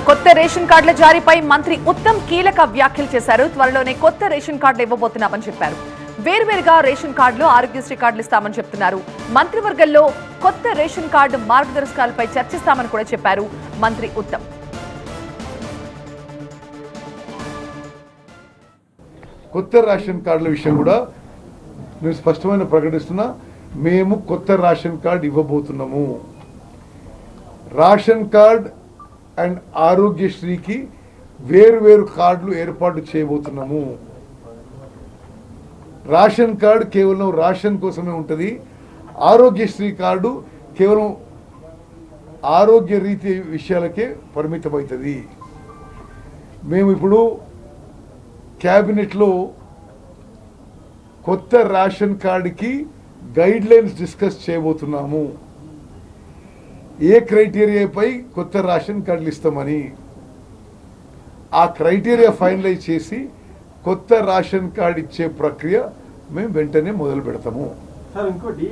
కొత్త రేషన్ కార్డుల జారీపై మంత్రి ఉత్తమ్ కీలక వ్యాఖ్యలు చేశారు. త్వరలోనే కొత్త రేషన్ కార్డులు ఇవ్వబోతున్నామని చెప్పారు. వేర్వేరుగా రేషన్ కార్డులు ఆరోగ్యశ్రీ కార్డులు ఇస్తామని చెప్తున్నారు. మంత్రివర్గంలో కొత్త రేషన్ కార్డు మార్గదర్శకాలపై చర్చిస్తామని కూడా చెప్పారు మంత్రి ఉత్తమ్. కొత్త రేషన్ కార్డుల విషయం కూడా నేను స్పష్టమైన ప్రకటిస్తున్నా. మేము కొత్త రేషన్ కార్డు ఇవ్వబోతున్నాము. రేషన్ కార్డ్ అండ్ ఆరోగ్యశ్రీకి వేరు వేరు కార్డులు ఏర్పాటు చేయబోతున్నాము. రేషన్ కార్డు కేవలం రేషన్ కోసమే ఉంటుంది. ఆరోగ్యశ్రీ కార్డు కేవలం ఆరోగ్య రీతి విషయాలకే పరిమితమవుతుంది. మేము ఇప్పుడు క్యాబినెట్లో కొత్త రేషన్ కార్డుకి గైడ్ లైన్స్ డిస్కస్ చేయబోతున్నాము. ఏ క్రైటీరియాపై కొత్త రేషన్ కార్డులు ఇస్తామని. ఆ క్రైటీరియా ఫైనలైజ్ చేసి కొత్త రేషన్ కార్డు ఇచ్చే ప్రక్రియ మేము వెంటనే మొదలు పెడతాము. సార్ ఇంకోటి